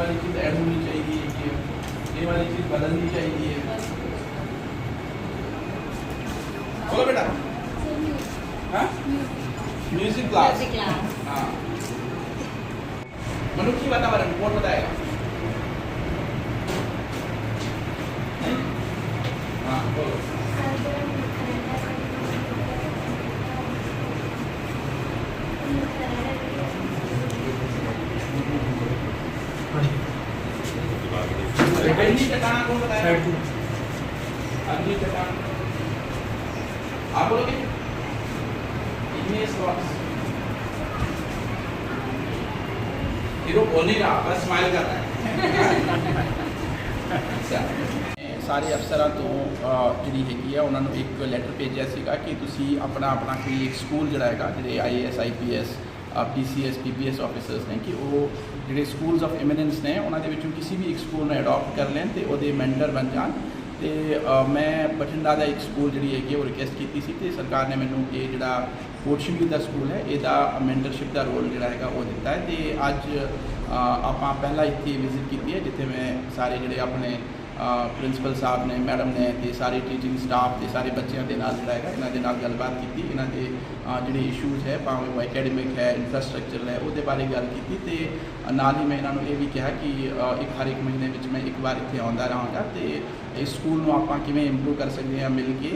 वाली चीज़ ऐड होनी चाहिए कि ये वाली चीज़ बदलनी चाहिए। बोलो बेटा। हाँ? म्यूज़िक क्लास हाँ। मनुष्य वातावरण कौन बताएगा? हाँ बोलो। अग्नि चट्टाना कौन बताएगा अग्नि चट्टान आप बोलोगे इग्नियस रॉक्स हीरो बोल नहीं रहा बस स्माइल कर रहा है ਅੱਛਾ ਸਾਰੇ ਅਫਸਰਾਂ ਤੋਂ ਅ, ਜਿਹੜੀ ਹੈਗੀ ਆ ਉਹਨਾਂ ਨੂੰ ਇੱਕ ਲੈਟਰ ਭੇਜਿਆ ਸੀਗਾ ਕਿ ਤੁਸੀਂ ਆਪਣਾ ਆਪਣਾ ਕੋਈ ਇੱਕ ਸਕੂਲ ਜਿਹੜਾ ਹੈਗਾ ਜਿਹੜੇ IAS IPS PCS PPS officers ਨੇ ਕਿ ਉਹ ਜਿਹੜੇ ਸਕੂਲਸ ਆਫ ਐਮੀਨੈਂਸ ਨੇ, ਉਹਨਾਂ ਦੇ ਵਿੱਚੋਂ ਕਿਸੇ ਵੀ ਇੱਕ ਸਕੂਲ ਨੂੰ ਅਡਾਪਟ ਕਰ ਲੈਣ ਤੇ ਉਹਦੇ ਮੈਂਟਰ ਬਣ ਜਾਣ। ਤੇ ਮੈਂ ਬਠਿੰਡਾ ਦਾ ਇੱਕ ਸਕੂਲ ਜਿਹੜੀ ਹੈਗੀ ਉਹ ਰਿਕਵੈਸਟ ਕੀਤੀ ਸੀ ਤੇ ਸਰਕਾਰ ਨੇ ਮੈਨੂੰ ਇਹ ਜਿਹੜਾ ਕੋਟਸ਼ਮੀਰ ਦਾ ਸਕੂਲ ਹੈ, ਇਹਦਾ ਮੈਂਟਰਸ਼ਿਪ ਦਾ ਰੋਲ ਜਿਹੜਾ ਹੈਗਾ ਉਹ ਦਿੱਤਾ ਹੈ। ਤੇ ਅੱਜ ਆਪਾਂ ਪਹਿਲਾਂ ਇੱਥੇ ਵਿਜ਼ਿਟ ਕੀਤੀ ਹੈ, ਜਿੱਥੇ ਮੈਂ ਸਾਰੇ ਜਿਹੜੇ ਆਪਣੇ ਪ੍ਰਿੰਸੀਪਲ ਸਾਹਿਬ ਨੇ ਮੈਡਮ ਨੇ ਤੇ ਸਾਰੇ ਟੀਚਿੰਗ ਸਟਾਫ ਤੇ ਸਾਰੇ ਬੱਚਿਆਂ ਦੇ ਨਾਲ ਜਿਹੜਾ ਹੈਗਾ, ਇਹਨਾਂ ਦੇ ਨਾਲ ਗੱਲਬਾਤ ਕੀਤੀ। ਇਹਨਾਂ ਦੇ ਜਿਹੜੇ ਇਸ਼ੂਜ਼ ਹੈ, ਭਾਵੇਂ ਉਹ ਅਕੈਡਮਿਕ ਹੈ ਇਨਫਰਾਸਟ੍ਰਕਚਰ ਹੈ, ਉਹਦੇ ਬਾਰੇ ਗੱਲ ਕੀਤੀ ਤੇ ਨਾਲ ਹੀ ਮੈਂ ਇਹਨਾਂ ਨੂੰ ਇਹ ਵੀ ਕਿਹਾ ਕਿ ਇੱਕ ਹਰ ਇੱਕ ਮਹੀਨੇ ਵਿੱਚ ਮੈਂ ਇੱਕ ਵਾਰ ਇੱਥੇ ਆਉਂਦਾ ਰਹਾਂਗਾ ਤੇ ਇਸ ਸਕੂਲ ਨੂੰ ਆਪਾਂ ਕਿਵੇਂ ਇੰਪਰੂਵ ਕਰ ਸਕਦੇ ਹਾਂ ਮਿਲ ਕੇ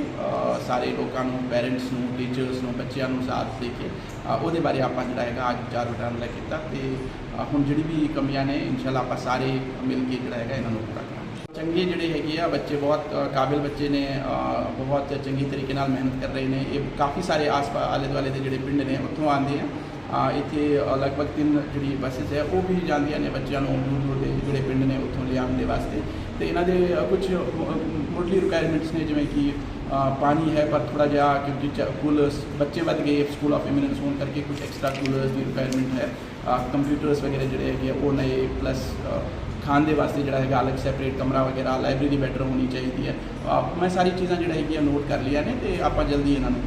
ਸਾਰੇ ਲੋਕਾਂ ਨੂੰ ਪੇਰੈਂਟਸ ਨੂੰ ਟੀਚਰਸ ਨੂੰ, ਬੱਚਿਆਂ ਨੂੰ ਸਾਥ ਦੇ ਕੇ ਉਹਦੇ ਬਾਰੇ ਆਪਾਂ ਜਿਹੜਾ ਹੈਗਾ ਅੱਜ ਵਿਚਾਰ ਵਟਾਂਦਰਾ ਕੀਤਾ ਤੇ ਹੁਣ ਜਿਹੜੀ ਵੀ ਕਮੀਆਂ ਨੇ, ਇਨਸ਼ਾਅੱਲਾ ਆਪਾਂ ਸਾਰੇ ਮਿਲ ਕੇ ਜਿਹੜਾ ਹੈਗਾ ਇਹਨਾਂ ਨੂੰ ਪੂਰਾ ਕਰਾਂਗੇ। ਚੰਗੇ ਜਿਹੜੇ ਹੈਗੇ ਆ ਬੱਚੇ ਬਹੁਤ ਕਾਬਿਲ ਬੱਚੇ ਨੇ ਬਹੁਤ ਚੰਗੀ ਤਰੀਕੇ ਨਾਲ ਮਿਹਨਤ ਕਰ ਰਹੇ ਨੇ। ਇਹ ਕਾਫੀ ਸਾਰੇ ਆਸ-ਪਾਸ ਆਲੇ ਦੁਆਲੇ ਦੇ ਜਿਹੜੇ ਪਿੰਡ ਨੇ ਉੱਥੋਂ ਆਉਂਦੇ ਆ। ਇੱਥੇ ਲਗਭਗ ਤਿੰਨ ਜਿਹੜੀ ਬੱਸਸ ਹੈ ਉਹ ਵੀ ਜਾਂਦੀਆਂ ਨੇ ਬੱਚਿਆਂ ਨੂੰ ਦੂਰ ਦੂਰ ਦੇ ਜਿਹੜੇ ਪਿੰਡ ਨੇ ਉੱਥੋਂ ਲਿਆਉਣ ਦੇ ਵਾਸਤੇ। ਤੇ ਇਹਨਾਂ ਦੇ ਅ, ਕੁਝ ਮੁੱਢਲੀ ਰਿਕੁਆਇਰਮੈਂਟਸ ਨੇ ਜਿਵੇਂ ਕਿ ਪਾਣੀ ਹੈ ਪਰ ਥੋੜਾ ਜਿਹਾ ਕਿਉਂਕਿ ਕੂਲਰਸ ਬੱਚੇ ਵੱਧ ਗਏ ਸਕੂਲ ਆਫ ਐਮੀਨੈਂਸ ਹੋਣ ਕਰਕੇ ਕੁਝ ਐਕਸਟਰਾ ਕੂਲਰਸ ਦੀ ਰਿਕੁਆਇਰਮੈਂਟ ਹੈ। ਕੰਪਿਊਟਰਸ ਵਗੈਰਾ ਜਿਹੜੇ ਹੈਗੇ ਆ, ਉਹ ਨਏ ਪਲੱਸ ਖਾਣ ਦੇ ਵਾਸਤੇ ਜਿਹੜਾ ਹੈਗਾ ਅਲੱਗ ਸੈਪਰੇਟ ਕਮਰਾ ਵਗੈਰਾ ਲਾਇਬ੍ਰੇਰੀ ਬੈਟਰ ਹੋਣੀ ਚਾਹੀਦੀ ਹੈ। ਮੈਂ ਸਾਰੀ ਚੀਜ਼ਾਂ ਜਿਹੜਾ ਹੈਗੀਆਂ ਨੋਟ ਕਰ ਲਈਆਂ ਨੇ ਤੇ ਆਪਾਂ ਜਲਦੀ ਇਹਨਾਂ ਨੂੰ